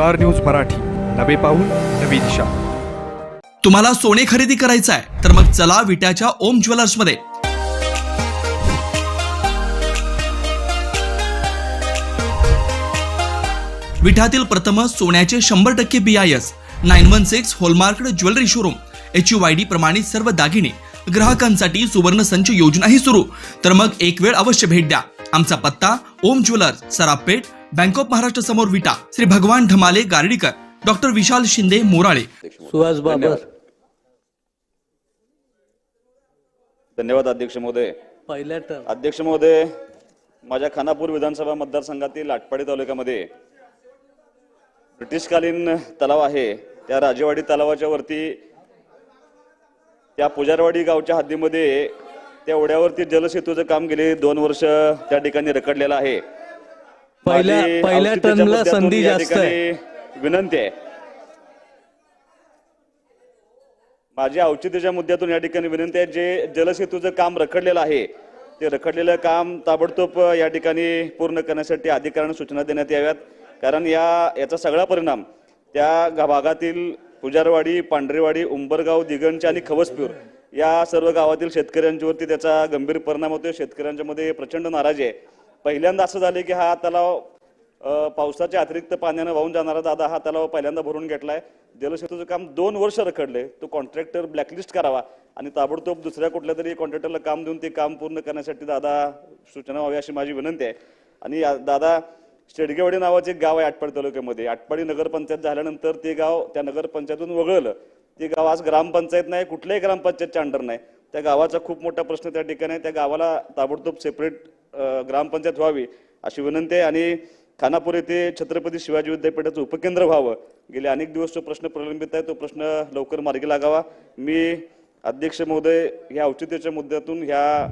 Star news Marathi. नवे पाऊल नवी दिशा. तुम्हाला सोने खरेदी करायचं आहे तर मग चला विट्याच्या ओम ज्वेलर्समध्ये. विठातील प्रथम सोन्याचे शंभर टक्के B I S nine one six hallmark jewellery showroom H U I D प्रमाणित सर्व दागिने ग्राहकांसाठी सुवर्ण संच योजनाही सुरू. तर मग एक वेळ अवश्य भेट द्या. आमचा पत्ता Om jewellers Sarapeth bank of Maharashtra समोर विटा. श्री भगवान ढमाले गार्डीकर. डॉक्टर विशाल शिंदे मोराळे. सुहास बाबर. धन्यवाद. अध्यक्ष महोदय. पहिल्या टर्म. अध्यक्ष महोदय माझ्या खानापूर विधानसभा मतदारसंघातील आटपाडी तालुक्यामध्ये ब्रिटिशकालीन तलाव आहे. त्या राजेवाडी तलावाच्या वरती त्या पुजारवाडी गावच्या हद्दीमध्ये त्या ओढ्यावरती जलसेतूचं काम गेले दोन वर्ष त्या ठिकाणी रखडलेलं आहे. पहिल्या- पहिल्या टर्मला संधी जास्त ठिकाणी विनंती आहे. माझ्या औचित्याच्या मुद्द्यातून या ठिकाणी विनंती आहे जे जलसेतूचं काम रखडलेलं आहे ते रखडलेलं काम ताबडतोब या ठिकाणी पूर्ण करण्यासाठी अधिकाऱ्यांना सूचना देण्यात याव्यात. कारण या याचा सगळा परिणाम त्या भागातील पुजारवाडी पांढरेवाडी उंबरगाव दिगंज आणि खवसपूर या सर्व गावातील शेतकऱ्यांच्यावरती त्याचा गंभीर परिणाम होतोय. शेतकऱ्यांच्या मध्ये प्रचंड नाराजी आहे. पहिल्यांदा असं झालं की हा तलाव पावसाच्या अतिरिक्त पाण्यानं वाहून जाणारा दादा हा तलाव पहिल्यांदा भरून घेतला आहे जलसेतूचं काम दोन वर्ष रखडले. तो कॉन्ट्रॅक्टर ब्लॅकलिस्ट करावा आणि ताबडतोब दुसऱ्या कुठल्या तरी कॉन्ट्रॅक्टरला काम देऊन ते काम पूर्ण करण्यासाठी दादा सूचना व्हावी अशी माझी विनंती आहे. आणि या- दादा शेडगेवाडी नावाचे एक गाव आहे आटपाडी तालुक्यामध्ये. आटपाडी नगरपंचायत झाल्यानंतर ते गाव त्या नगरपंचायतून वगळलं. ते गाव आज ग्रामपंचायत नाही कुठल्याही ग्रामपंचायतच्या अंडर नाही. त्या गावाचा खूप मोठा प्रश्न त्या ठिकाणी आहे. त्या गावाला ताबडतोब सेपरेट ग्रामपंचायत व्हावी अशी विनंती आहे. आणि खानापूर येथे छत्रपती शिवाजी विद्यापीठाचं उपकेंद्र व्हावं. गेले अनेक दिवस तो प्रश्न प्रलंबित आहे तो प्रश्न लवकर मार्गी लागावा. मी अध्यक्ष महोदय ह्या औचित्याच्या मुद्द्यातून ह्या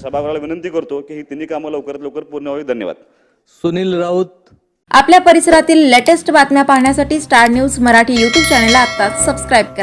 सभागृहाला विनंती करतो की ही तिन्ही कामं लवकरात लवकर पूर्ण व्हावी. धन्यवाद. सुनील राऊत. आपल्या परिसरातील लेटेस्ट बातम्या पाहण्यासाठी स्टार न्यूज मराठी यूट्यूब चॅनलला आत्ताच सबस्क्राईब करा.